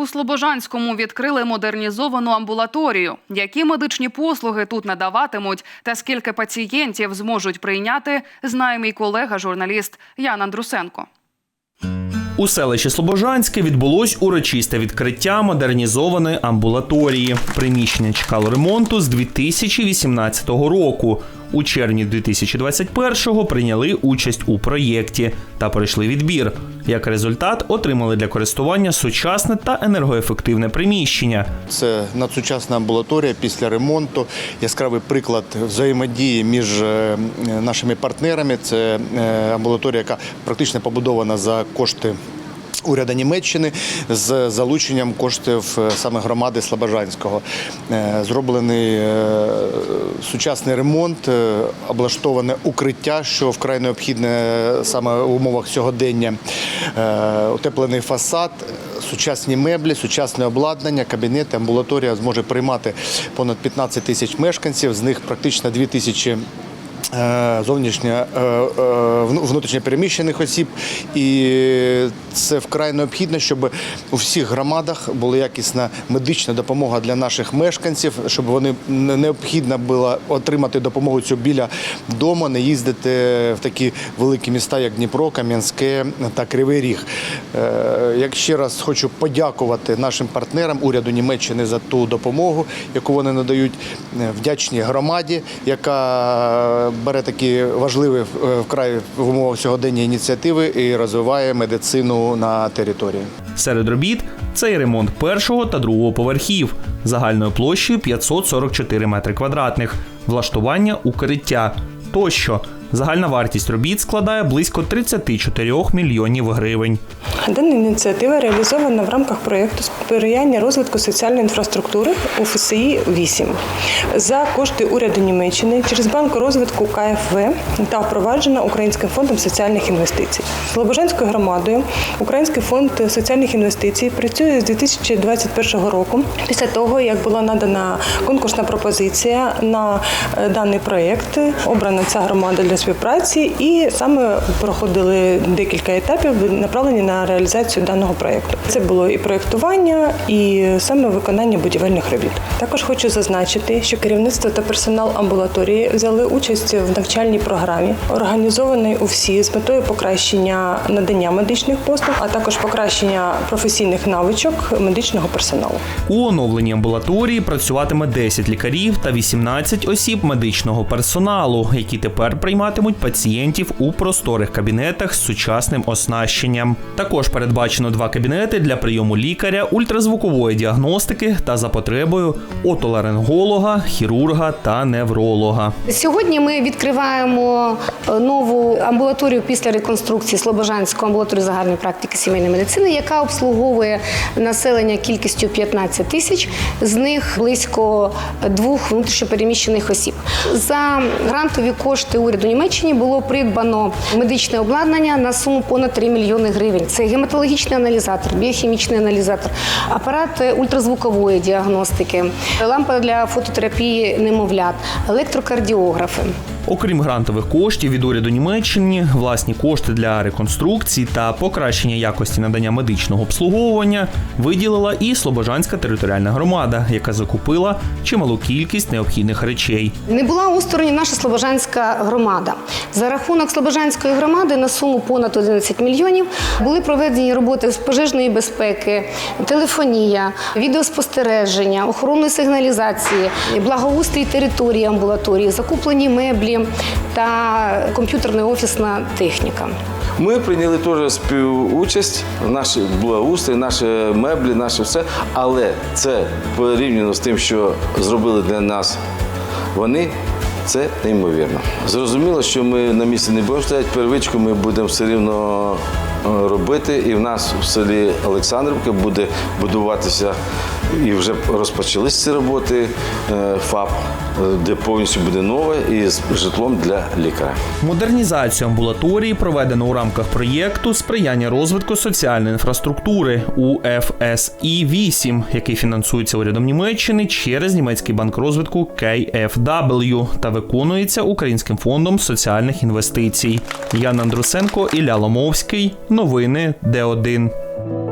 У Слобожанському відкрили модернізовану амбулаторію. Які медичні послуги тут надаватимуть та скільки пацієнтів зможуть прийняти, знає мій колега, журналіст Ян Андрусенко. У селищі Слобожанське відбулось урочисте відкриття модернізованої амбулаторії. Приміщення чекало ремонту з 2018 року. У червні 2021-го прийняли участь у проєкті та пройшли відбір. Як результат, отримали для користування сучасне та енергоефективне приміщення. Це надсучасна амбулаторія після ремонту. Яскравий приклад взаємодії між е, нашими партнерами. Це е, амбулаторія, яка практично побудована за кошти. Уряду Німеччини з залученням коштів е, саме громади Слобожанського. Е, Зроблений е, сучасний ремонт, облаштоване укриття, що вкрай необхідне саме в умовах сьогодення, утеплений фасад, сучасні меблі, сучасне обладнання, кабінети, амбулаторія зможе приймати понад 15 тисяч мешканців, з них практично 2 тисячі. Е, Зовнішньо е, е, вну- внутрішньо переміщених осіб, і це вкрай необхідно, щоб у всіх громадах була якісна медична допомога для наших мешканців, щоб вони необхідно було отримати допомогу цю біля дому, не їздити в такі великі міста, як Дніпро, Кам'янське та Кривий Ріг. Як ще раз хочу подякувати нашим партнерам уряду Німеччини за ту допомогу, яку вони надають вдячній громаді, яка бере такі важливі е, вкрай в умовах сьогодення ініціативи і розвиває медицину на території. Серед робіт цей ремонт першого та другого поверхів загальною площею 544 метри квадратних, влаштування укриття тощо. Загальна вартість робіт складає близько 34 мільйонів гривень. Дана ініціатива реалізована в рамках проєкту сприяння розвитку соціальної інфраструктури у ФСІ 8 за кошти уряду Німеччини через банк розвитку КФВ та впроваджена Українським фондом соціальних інвестицій. Слобожанською громадою Український фонд соціальних інвестицій працює з 2021 року. Після того, як була надана конкурсна пропозиція на е, даний проєкт, обрана ця громада для співпраці, і саме проходили декілька етапів, направлені на реалізацію даного проєкту. Це було і проєктування, і саме виконання будівельних робіт. Також хочу зазначити, що керівництво та персонал амбулаторії взяли участь в навчальній програмі, організованій у всі з метою покращення надання медичних послуг, а також покращення професійних навичок медичного персоналу. У оновленій амбулаторії працюватиме 10 лікарів та 18 осіб медичного персоналу, які тепер прийматимуть пацієнтів у просторих кабінетах з сучасним оснащенням. Також передбачено два кабінети для прийому лікаря, ультразвукової діагностики та за потребою отоларинголога, хірурга та невролога. Сьогодні ми відкриваємо е, нову амбулаторію після реконструкції Слобожанську амбулаторію загальної практики сімейної медицини, яка обслуговує населення кількістю 15 тисяч, з них близько двох внутрішньопереміщених осіб. За грантові кошти уряду Німеччини було придбано медичне обладнання на суму понад 3 мільйони гривень. Це гематологічний аналізатор, біохімічний аналізатор, апарат е, ультразвукової діагностики, лампа для фототерапії немовлят, електрокардіографи. Окрім грантових коштів від уряду Німеччини, власні кошти для реконструкції та покращення якості надання медичного обслуговування виділила і Слобожанська територіальна громада, яка закупила чималу кількість необхідних речей. Не була осторонь наша Слобожанська громада. За рахунок Слобожанської громади на суму понад 11 мільйонів були проведені роботи з пожежної безпеки, телефонія, відеоспостереження, охоронної сигналізації, благоустрій території амбулаторії, закуплені меблі та комп'ютерна офісна техніка. Ми прийняли теж співучасть, наші благоустрій, наші меблі, наше все. Але це порівняно з тим, що зробили для нас вони. Це неймовірно. Зрозуміло, що ми на місці не будемо стояти, первичку ми будемо все рівно робити. І в нас в селі Олександрівка буде будуватися і вже розпочалися ці роботи е, ФАП, е, де повністю буде нове і з житлом для лікаря. Модернізацію амбулаторії проведено у рамках проєкту сприяння розвитку соціальної інфраструктури УФСІ 8 який фінансується урядом Німеччини через німецький банк розвитку KfW та виконується Українським фондом соціальних інвестицій. Ян Андрусенко, Ілля Ломовський. Новини Д1.